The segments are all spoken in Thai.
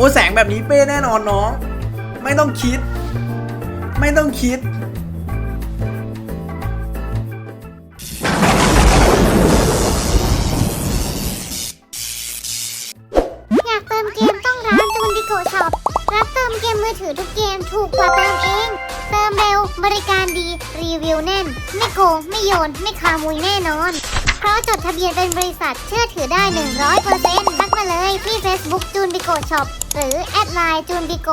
อ้แสงแบบนี้เป้แน่นอนน้อง ไม่ต้องคิด ไม่ต้องคิด อยากเติมเกมต้องร้านจูนดิโกช็อปรับเติมเกมมือถือทุกเกมถูกกว่าเติมเอง เติมเร็ว บริการดี รีวิวแน่น ไม่โกง ไม่โยน ไม่คามุยแน่นอน เพราะจดทะเบียนเป็นบริษัทเชื่อถือได้ 100%ทัก มาเลยที่ Facebook จูนดิโกช็อปหรือแอดไลน์จูนดิโก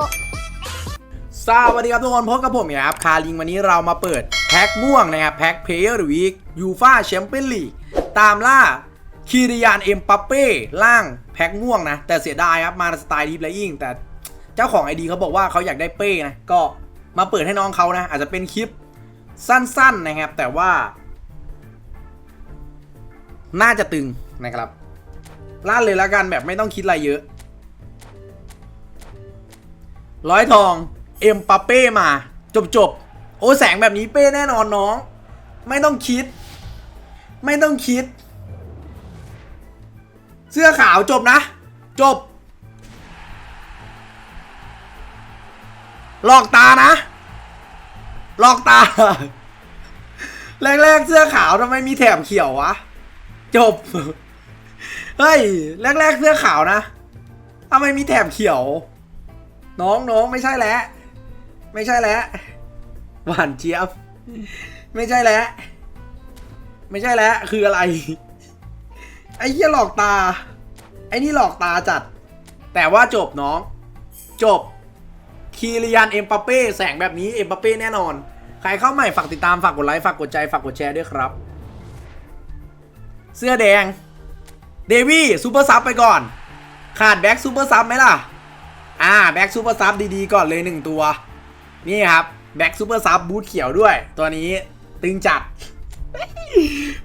สวัสดีครับทุกคนพบกับผมนะครับคาริงวันนี้เรามาเปิดแพ็คม่วงนะครับแพ็คเพย์หรือวีคยูฟาแชมเปี้ยนลีกตามล่าคีริยานเอ็มปัปเป้ล่างแพ็คม่วงนะ แต่เสียดายครับมาสไตล์ดีเพลยิ่งแต่เจ้าของไอดีเขาบอกว่าเขาอยากได้เป้นะก็มาเปิดให้น้องเขานะ อาจจะเป็นคลิปสั้นๆนะครับ แต่ว่า น่าจะตึงนะครับ ล่าดเลยล้วกันแบบไม่ต้องคิดอะไรเยอะ ร้อยทอง เอ็มปาเป้มา จบจบโอ้แสงแบบนี้เป้แน่นอนน้อง ไม่ต้องคิด ไม่ต้องคิด เสื้อขาวจบนะ จบ หลอกตานะ หลอกตา แรกๆเสื้อขาวทำไมมีแถบเขียววะ จบ เฮ้ย แรกๆเสื้อขาวนะทำไมมีแถบเขียว น้องน้องไม่ใช่แล้ว ไม่ใช่แล้ว หวานเจี๊ยบ ไม่ใช่แล้ว ไม่ใช่แล้ว คืออะไร ไอ้เหี้ยหลอกตา ไอ้นี่หลอกตาจัด แต่ว่าจบน้อง จบ คีริยานเอ็มปาเป้แสงแบบนี้เอ็มปาเป้แน่นอน ใครเข้าใหม่ฝากติดตาม ฝากกดไลค์ ฝากกดใจ ฝากกดแชร์ด้วยครับ เสื้อแดง เดวี่ซูเปอร์ซับไปก่อน ขาดแบ็กซูเปอร์ซับไหมล่ะ อ่าแบ็กซูเปอร์ซับดีๆก่อนเลยหนึ่งตัว นี่ครับแบ็กซูเปอร์ซับบูทเขียวด้วย ตัวนี้ตึงจัด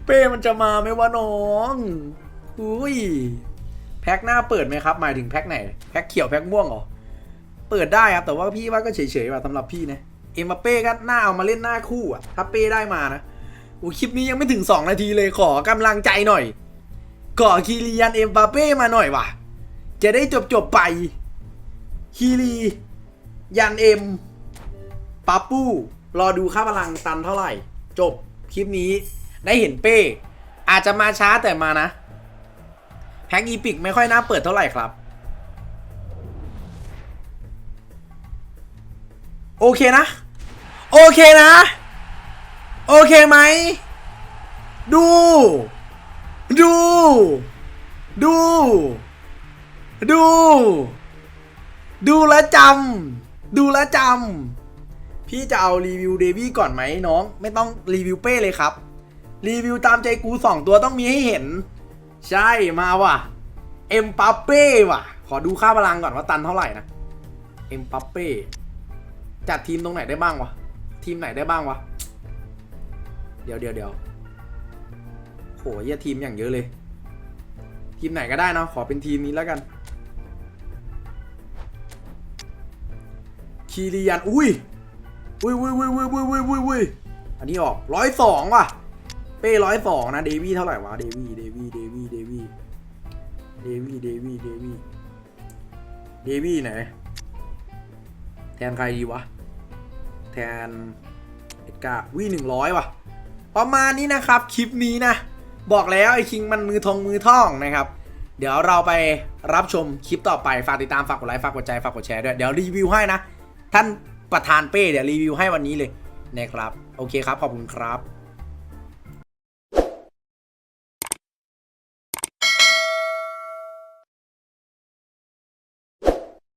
เป้มันจะมาไหมวะน้องอุ้ยแพ็คหน้าเปิดไหมครับ หมายถึงแพ็คไหน แพ็คเขียวแพ็คม่วงเหรอ เปิดได้ครับ แต่ว่าพี่ว่าก็เฉยๆว่ะสำหรับพี่นะ เอ็มบัปเป้ก็หน่าเอามาเล่นหน้าคู่อะ ถ้าเป้ได้มานะโอ้คลิปนี้ยังไม่ถึง 2 นาทีเลยขอกำลังใจหน่อย ก่อคีรียันเอ็มบัปเป้มาหน่อยวะจะได้จบๆไป คีรียันเอ็มปาปูรอดูค่าพลังตันเท่าไหร่ จบคลิปนี้ได้เห็นเป้ อาจจะมาช้าแต่มานะ แพ็กอีพิกไม่ค่อยน่าเปิดเท่าไหร่ครับ โอเคนะ โอเคนะ โอเคไหม ดู ดู ดู ดู ดูแลจำ ดูแลจำ พี่จะเอารีวิวเดวี่ก่อนไหมน้อง ไม่ต้องรีวิวเป้เลยครับ รีวิวตามใจกูสองตัวต้องมีให้เห็น ใช่มาว่ะ เอ็มปัปเป้ว่ะ ขอดูค่าพลังก่อนว่าตันเท่าไหร่นะ เอ็มปัปเป้จัดทีมตรงไหนได้บ้างวะ ทีมไหนได้บ้างวะ เดี๋ยวเดี๋ยวเดี๋ยว โหเหี้ยทีมอย่างเยอะเลย ทีมไหนก็ได้เนะขอเป็นทีมนี้แล้วกันคีรียันอุ้ยอุ้ยอุ้ยอุ้ยอุ้ยอุ้ยอุ้ยอุ้ยอุ้ยอันนี้ออกร้อยสองว่ะ เป้ร้อยสองนะเดวี่เท่าไหร่วะเดวี่เดวี่เดวี่เดวี่เดวี่เดวี่เดวี่เดวี่ไหน แทนใครดีวะ แทนเอ็ดการ์วีหนึ่งร้อยว่ะ ประมาณนี้นะครับ คลิปนี้นะ บอกแล้วไอ้คิงมันมือทงมือท่องนะครับ เดี๋ยวเราไปรับชมคลิปต่อไป ฝากติดตามฝากกดไลค์ฝากกดใจฝากกดแชร์ด้วย เดี๋ยวรีวิวให้นะ ท่านประธานเป้เดี๋ยวรีวิวให้วันนี้เลยนะครับ โอเคครับ ขอบคุณครับ